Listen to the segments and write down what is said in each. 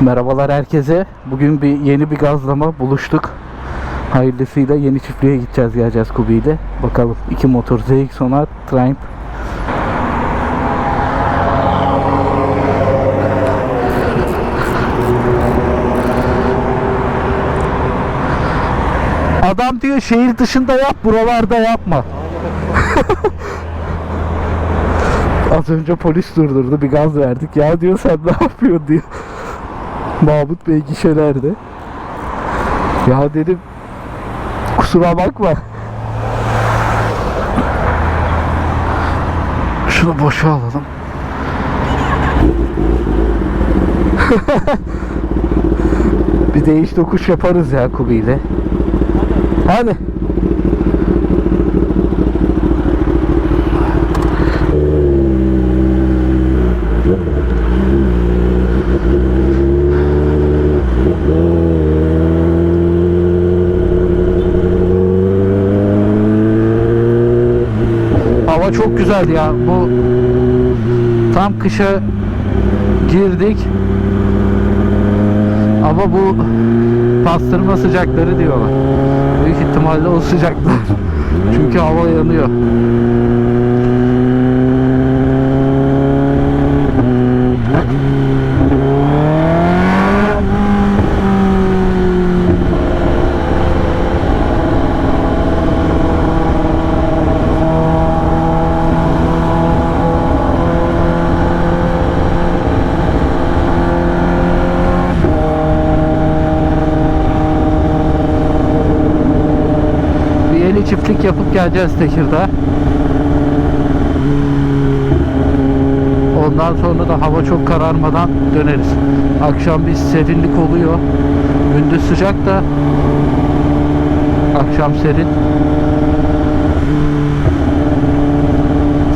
Merhabalar herkese. Bugün bir yeni bir gazlama buluştuk. Hayırlısıyla yeni çiftliğe gideceğiz geleceğiz Kubi. Bakalım iki motor ZX Sonar Triumph. Adam diyor şehir dışında yap buralarda yapma. Az önce polis durdurdu bir gaz verdik. Ya diyor sen ne yapıyorsun diyor. Mahmut Bey gişelerde. Ya dedim kusura bakma. Şunu boşa alalım. bir değiş dokuş yaparız ya Kubi ile. Çok güzel ya. Bu tam kışa girdik. Ama bu pastırma sıcakları diyorlar. Büyük ihtimalle o sıcaklar. Çünkü hava yanıyor. Bir yeni yapıp geleceğiz Tekirdağ. Ondan sonra da hava çok kararmadan döneriz. Akşam bir serinlik oluyor. Gündüz sıcak da akşam serin.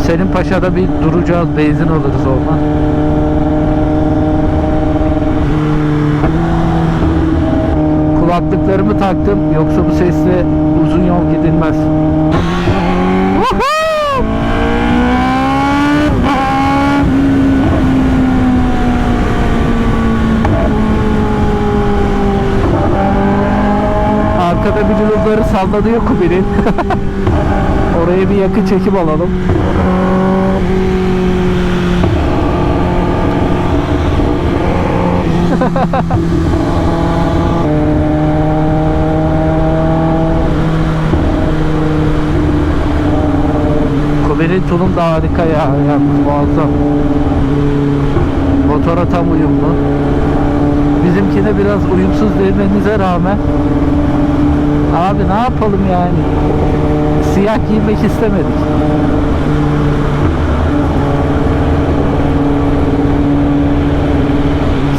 Senin Paşa'da bir duracağız, benzin alırız oradan. Kulaklıklarımı taktım yoksa bu sesle uzun yol gidilmez. Arkada bir yıldızları sallanıyor Kubi'nin. Oraya bir yakın çekim alalım. Kubi'nin tulum da harika ya. ya muazzam. Motora tam uyumlu. Bizimkine biraz uyumsuz demenize rağmen Abi ne yapalım yani? Siyah giymek istemedik.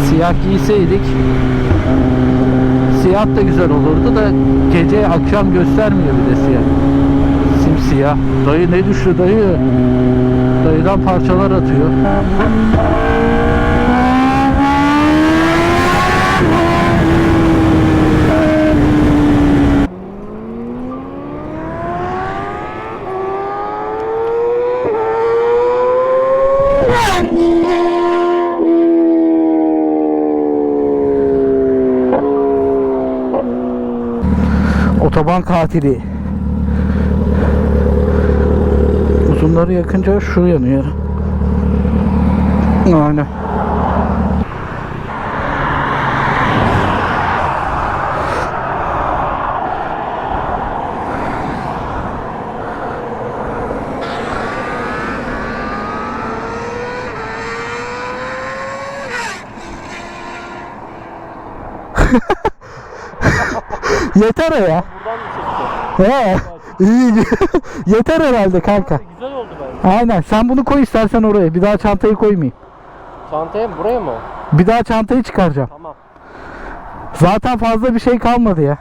Siyah giyseydik siyah da güzel olurdu da gece akşam göstermiyor bir de siyah. Simsiyah. Dayı ne düştü dayı? Dayıdan parçalar atıyor. Otoban katili. Uzunları yakınca şu yanıyor. Aynen. Yeter o ya. Buradan mı çekti? He. İyi. Yeter herhalde kanka. Aynen. Sen bunu koy istersen oraya. Bir daha çantayı koymayayım. Çantaya mı? Buraya mı? Bir daha çantayı çıkaracağım. Tamam. Zaten fazla bir şey kalmadı ya.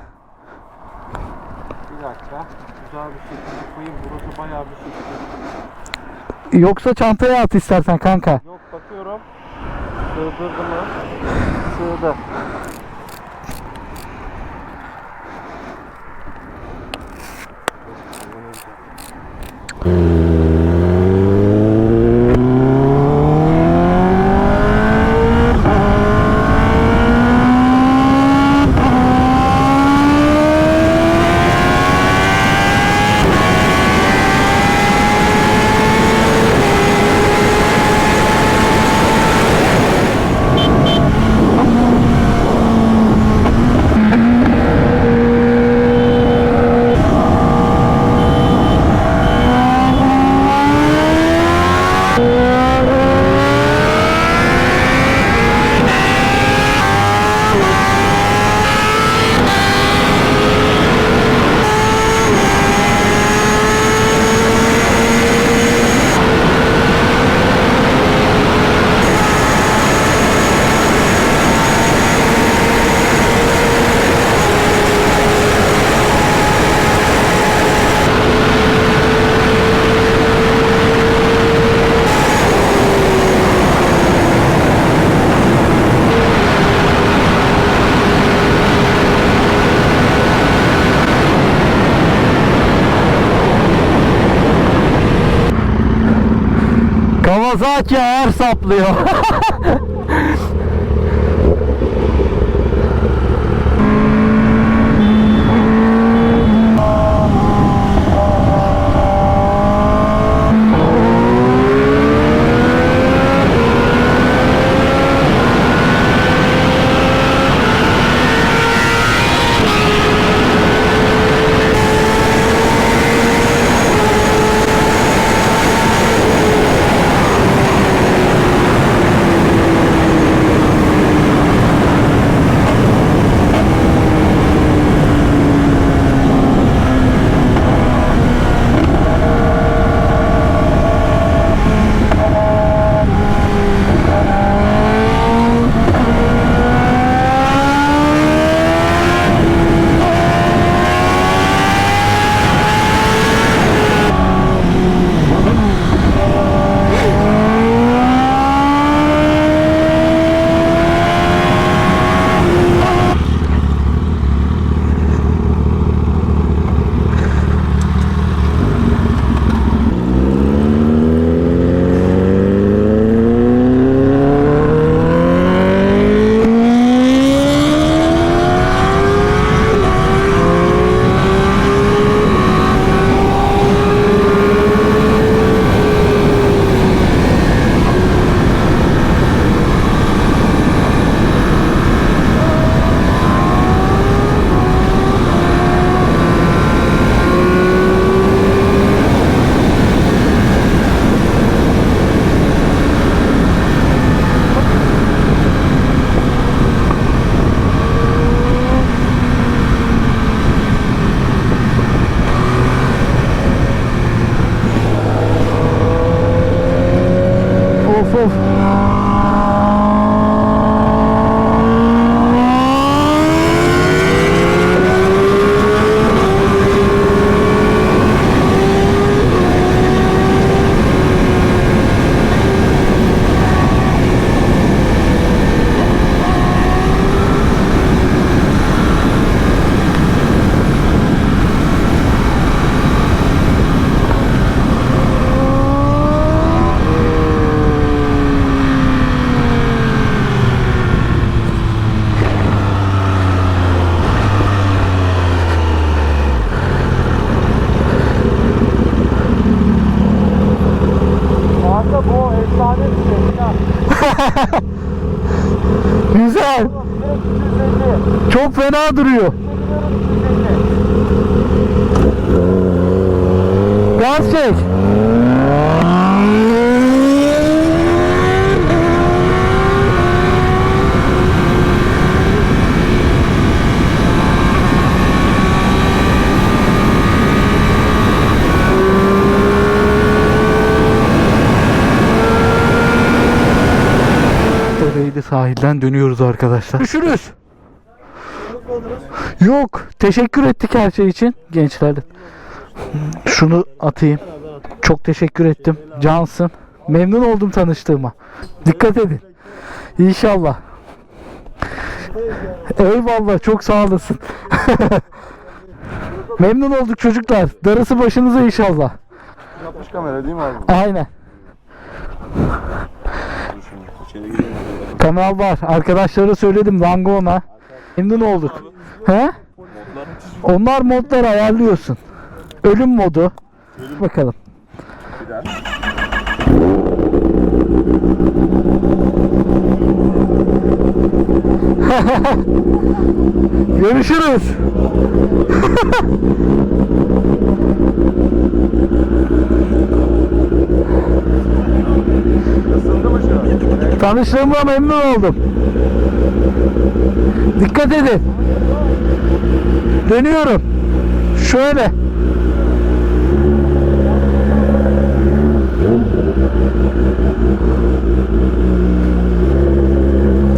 Bir dakika. Güzel bir şekilde koyayım. Burası bayağı bir şekilde. Yoksa çantaya at istersen kanka. Yok bakıyorum. Sığdırdı mı? Sığdı. Kawasaki ağır Fena duruyor. Gaz çek. Sahilden dönüyoruz arkadaşlar. Görüşürüz. Yok. Teşekkür ettik her şey için gençler. Şunu atayım. Çok teşekkür ettim. Cansın. Memnun oldum tanıştığıma. Dikkat edin. İnşallah. Eyvallah. Çok sağ olasın. Memnun olduk çocuklar. Darısı başınıza inşallah. Yapmış kamera değil mi abi? Aynen. Kanal var. Arkadaşlara söyledim Langona. Memnun olduk. He? Onlar modlar ayarlıyorsun. Ölüm modu. Bakalım. Görüşürüz. Isındı an? Tanıştığıma memnun oldum. Dikkat edin. Dönüyorum. Şöyle.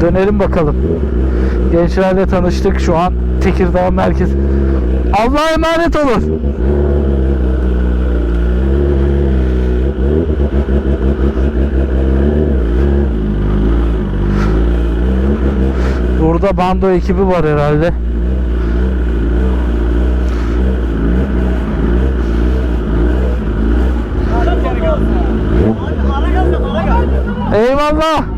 Dönelim bakalım. Gençlerle tanıştık şu an. Tekirdağ merkez. Allah'a emanet olun. Burada bando ekibi var herhalde. Eyvallah.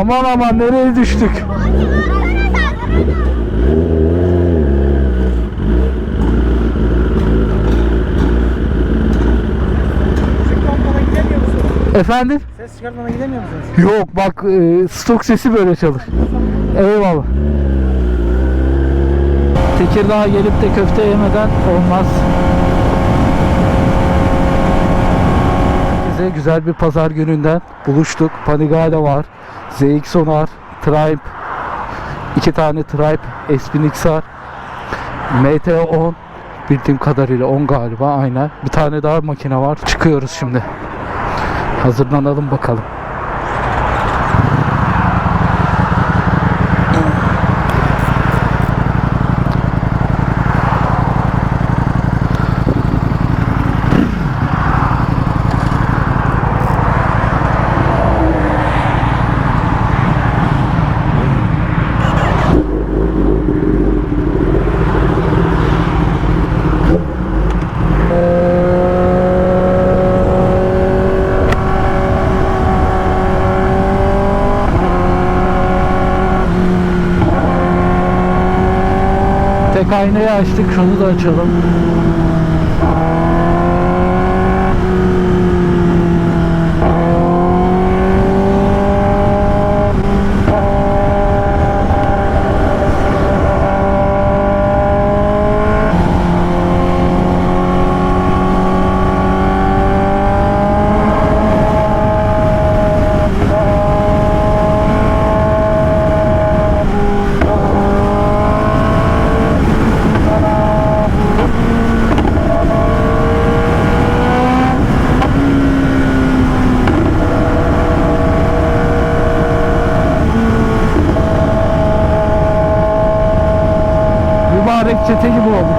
Aman aman nereye düştük? Efendim? Ses çıkartmana gidemiyor musunuz? Yok bak e, stok sesi böyle çalır. Eyvallah. Tekirdağ'a gelip de köfte yemeden olmaz. Güzel bir pazar gününden buluştuk. Panigale var. ZX var. Tribe. iki tane Tribe. S1000XR. MT10. Bildiğim kadarıyla 10 galiba aynen. Bir tane daha makine var. Çıkıyoruz şimdi. Hazırlanalım bakalım. Tek aynayı açtık. Şunu da açalım. você fez de novo.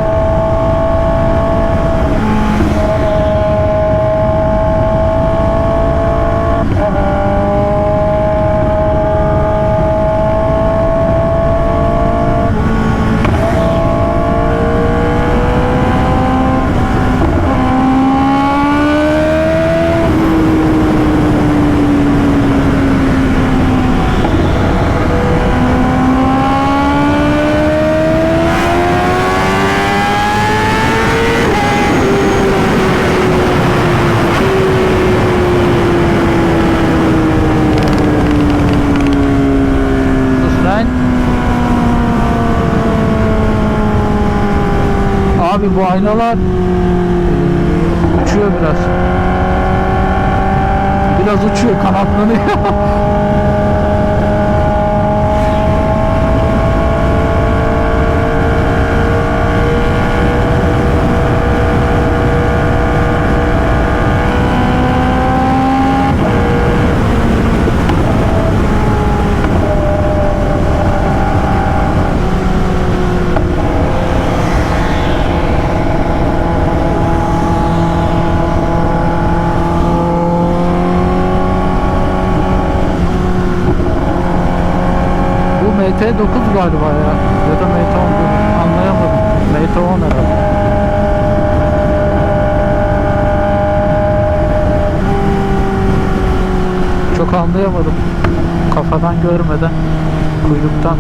Aynalar eee, uçuyor biraz. Biraz uçuyor, kanatlanıyor. Bu MT9 galiba ya. Ya da MT10 dur, anlayamadım. MT10 herhalde. Çok anlayamadım. Kafadan görmeden, kuyruktan.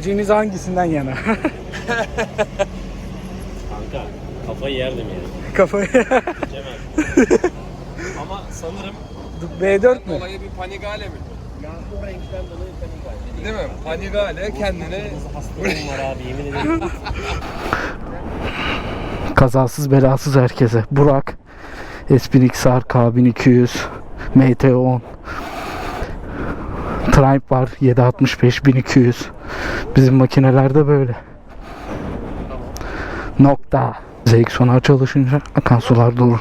Tercihiniz hangisinden yana? Kanka kafayı yerdim yani. Kafayı. Ama sanırım B4 mü? Dolayı bir panigale mi? Ya bu renkten dolayı panigale. Değil mi? Panigale kendine Kazasız belasız herkese. Burak, Espin XR K1200, MT10, Triumph var 765 1200. Bizim makinelerde böyle. Nokta. Zevk sonar çalışınca akan sular durur.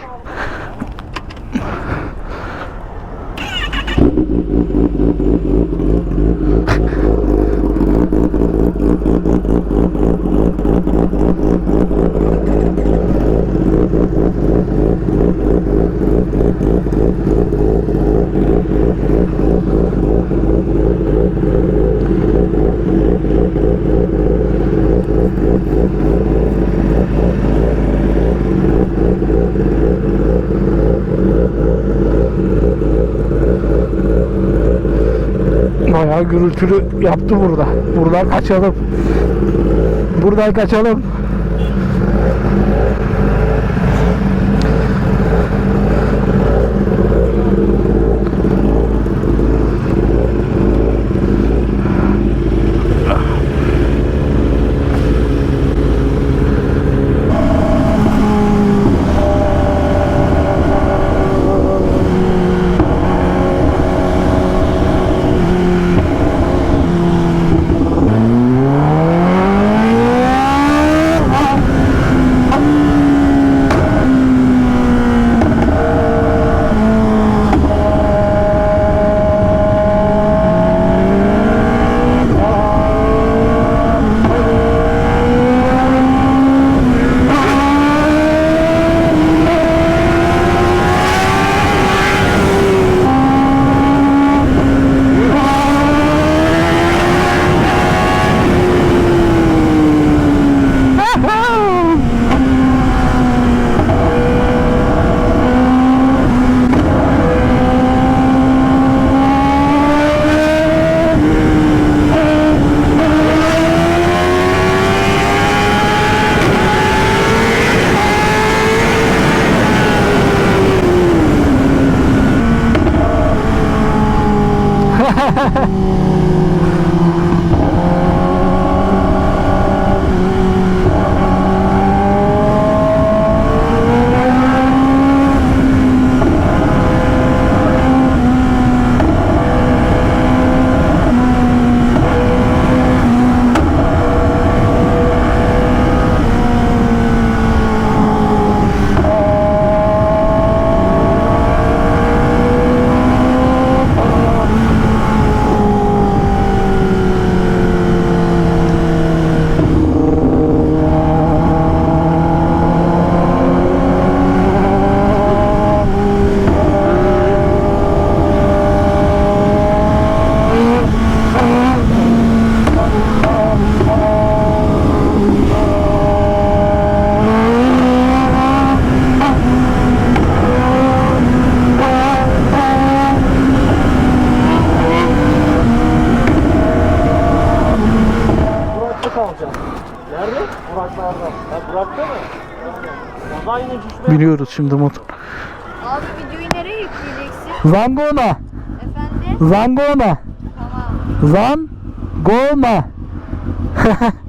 Gürültülü yaptı burada. Buradan kaçalım. Buradan kaçalım. Biniyoruz şimdi motor. Abi videoyu nereye yükleyeceksin? Zangona. Efendim? Zangona. Tamam. Zangona.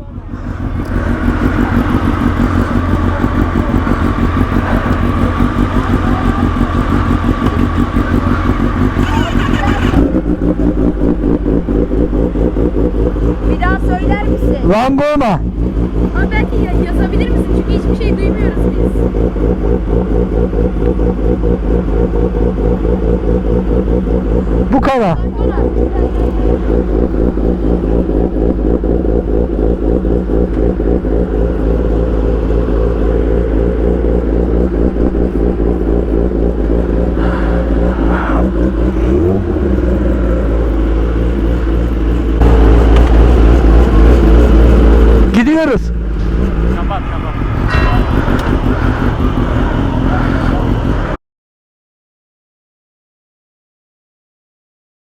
Bir daha söyler misin? Zangona. Ama belki ya- yazabilir misin? Çünkü hiçbir şey duymuyoruz biz. Bu kadar.